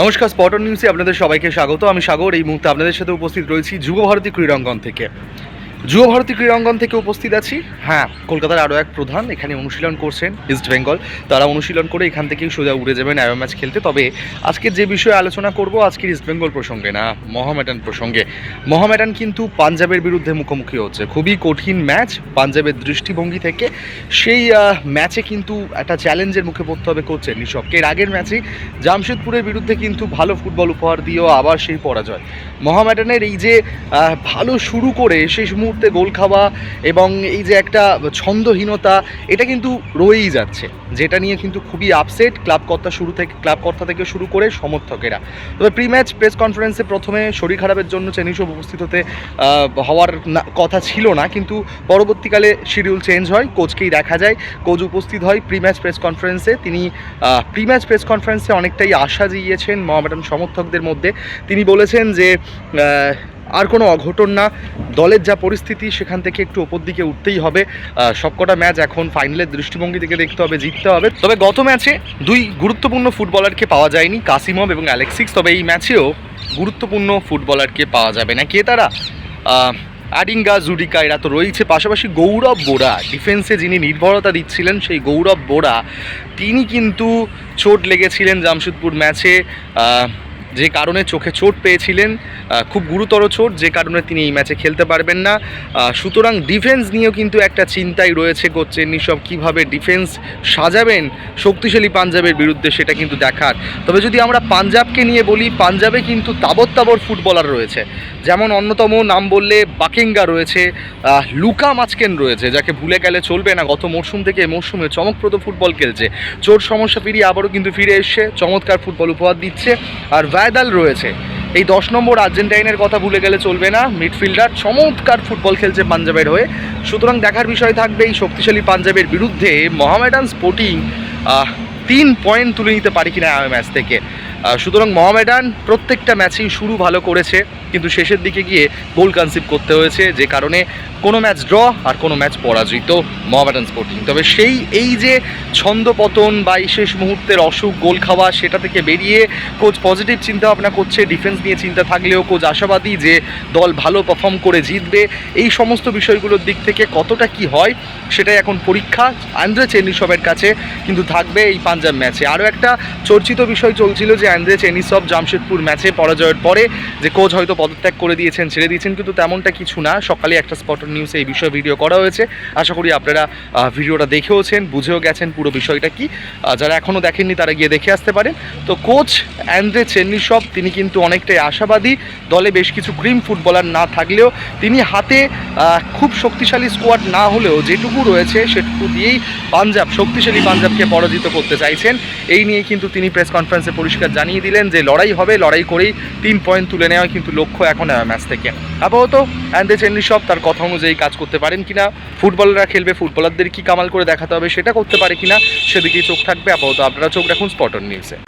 নমস্কার স্পটন নিউজে আপনাদের সবাইকে স্বাগত। আমি সাগর, এই মুহূর্তে আপনাদের সাথে উপস্থিত রয়েছি যুব ভারতী ক্রীড়াঙ্গন থেকে। যুব ভারতী ক্রীড়াঙ্গন থেকে উপস্থিত আছি। হ্যাঁ কলকাতার আরও এক প্রধান, এখানে অনুশীলন করছেন ইস্ট বেঙ্গল তারা অনুশীলন করে এখান থেকেই সোজা উড়ে যাবেন অ্যারো ম্যাচ খেলতে। তবে আজকের যে বিষয়ে আলোচনা করব, আজকের ইস্ট বেঙ্গল প্রসঙ্গে না মহামেডান প্রসঙ্গে। মহামেডান কিন্তু পাঞ্জাবের বিরুদ্ধে মুখোমুখি হচ্ছে। খুবই কঠিন ম্যাচ, পাঞ্জাবের দৃষ্টিভঙ্গি থেকে। সেই ম্যাচে কিন্তু একটা চ্যালেঞ্জের মুখে পড়তে হবে কোচের নিশবকে এর আগের ম্যাচে জামশেদপুরের বিরুদ্ধে কিন্তু ভালো ফুটবল উপহার দিয়েও আবার সেই পরাজয়। মহামেডানের এই যে ভালো শুরু করে শেষ মুহূর্তে গোল খাওয়া এবং এই যে একটা ছন্দহীনতা, এটা কিন্তু রয়েই যাচ্ছে। যেটা নিয়ে কিন্তু খুবই আপসেট ক্লাব কর্তা শুরু থেকে, ক্লাব কর্তা থেকে শুরু করে সমর্থকেরা। তবে প্রি ম্যাচ প্রেস কনফারেন্সে প্রথমে শরীর খারাপের জন্য চেনিসব উপস্থিত হতে হওয়ার কথা ছিল না। কিন্তু পরবর্তীকালে শিডিউল চেঞ্জ হয়, কোচকেই দেখা যায়। কোচ উপস্থিত হয় প্রি ম্যাচ প্রেস কনফারেন্সে তিনি প্রি ম্যাচ প্রেস কনফারেন্সে অনেকটাই আশা জিগিয়েছেন মোহামেডান সমর্থকদের মধ্যে। তিনি বলেছেন যে আর কোনো অঘটন না। দলের যা পরিস্থিতি, সেখান থেকে একটু ওপর দিকে উঠতেই হবে। সবকটা ম্যাচ এখন ফাইনালের দৃষ্টিভঙ্গি থেকে দেখতে হবে, জিততে হবে। তবে গত ম্যাচে দুই গুরুত্বপূর্ণ ফুটবলারকে পাওয়া যায়নি, কাসিমভ এবং অ্যালেক্সিক্স। তবে এই ম্যাচেও গুরুত্বপূর্ণ ফুটবলারকে পাওয়া যাবে না। কে তারা? আডিঙ্গা জুডিকা, এরা তো রয়েছে। পাশাপাশি গৌরব বোরা, ডিফেন্সে যিনি নির্ভরতা দিচ্ছিলেন, সেই গৌরব বোরা, তিনি কিন্তু চোট লেগেছিলেন জামশেদপুর ম্যাচে। যে কারণে চোখে চোট পেয়েছিলেন খুব গুরুতর চোট, যে কারণে তিনি এই ম্যাচে খেলতে পারবেন না। সুতরাং ডিফেন্স নিয়েও কিন্তু একটা চিন্তাই রয়েছে কোচ চেন্নি সব কীভাবে ডিফেন্স সাজাবেন শক্তিশালী পাঞ্জাবের বিরুদ্ধে সেটা কিন্তু দেখার। তবে যদি আমরা পাঞ্জাবকে নিয়ে বলি, পাঞ্জাবে কিন্তু তাবর তাবর ফুটবলার রয়েছে। যেমন অন্যতম নাম বললে বাকিঙ্গা রয়েছে লুকা মাচকেন রয়েছে, যাকে ভুলে গেলে চলবে না। গত মরশুম থেকে মরশুমে চমকপ্রদ ফুটবল খেলছে। চোট সমস্যা ফিরিয়ে আবারও কিন্তু ফিরে এসছে, চমৎকার ফুটবল উপহার দিচ্ছে। আর ভ্যাদাল রয়েছে। এই দশ নম্বর আর্জেন্টাইনের কথা ভুলে গেলে চলবে না। মিডফিল্ডার চমৎকার ফুটবল খেলছে পাঞ্জাবের হয়ে। সুতরাং দেখার বিষয় থাকবে এই শক্তিশালী পাঞ্জাবের বিরুদ্ধে। মহামেডান স্পোর্টিং তিন পয়েন্ট তুলে নিতে পারি কিনা ম্যাচ থেকে। সুতরাং মহামেডান প্রত্যেকটা ম্যাচেই শুরু ভালো করেছে, কিন্তু শেষের দিকে গিয়ে গোল কনসিভ করতে হয়েছে, যে কারণে কোনো ম্যাচ ড্র আর কোনো ম্যাচ পরাজিত মোহামেডান স্পোর্টিং। তবে সেই, এই যে ছন্দপতন বা এই শেষ মুহূর্তের অসুখ, গোল খাওয়া, সেটা থেকে বেরিয়ে কোচ পজিটিভ চিন্তা ভাবনা করছে ডিফেন্স নিয়ে চিন্তা থাকলেও কোচ আশাবাদী যে দল ভালো পারফর্ম করে জিতবে। এই সমস্ত বিষয়গুলোর দিক থেকে কতটা কি হয়, সেটাই এখন পরীক্ষা। আন্দ্রে চেনিসবের কাছে কিন্তু থাকবে এই পাঞ্জাব ম্যাচে। আরও একটা চর্চিত বিষয় চলছিল যে আন্দ্রে চেনিসব জামশেদপুর ম্যাচে পরাজয়ের পরে যে কোচ হয়তো পদত্যাগ করে দিয়েছেন, ছেড়ে দিয়েছেন, কিন্তু তেমনটা কিছু না। সকালে একটা স্পটন নিউজে এই বিষয়ে ভিডিও করা হয়েছে। আশা করি আপনারা ভিডিওটা দেখেওছেন, বুঝেও গেছেন পুরো বিষয়টা কি। যারা এখনও দেখেননি, তারা গিয়ে দেখে আসতে পারেন। তো কোচ অ্যান্ড্রে চেন্নিসব তিনি কিন্তু অনেকটাই আশাবাদী। দলে বেশ কিছু ক্রিম ফুটবলার না থাকলেও তিনি হাতে খুব শক্তিশালী স্কোয়াড না হলেও যেটুকু রয়েছে, সেটুকু দিয়েই পাঞ্জাব, শক্তিশালী পাঞ্জাবকে পরাজিত করতে চাইছেন। এই নিয়ে কিন্তু তিনি প্রেস কনফারেন্সে পরিষ্কার জানিয়ে দিলেন যে লড়াই হবে, লড়াই করেই তিন পয়েন্ট তুলে নেওয়া কিন্তু লক্ষ্য এখন ম্যাচ থেকে। আপাতত অ্যান্ডে চেন্নি সব তার কথা অনুযায়ী কাজ করতে পারেন কি না ফুটবলাররা খেলবে, ফুটবলারদের কি কামাল করে দেখাতে হবে সেটা করতে পারে কিনা, সেদিকেই চোখ থাকবে। আপাতত আপনারা চোখ রাখুন স্পটন নিউজে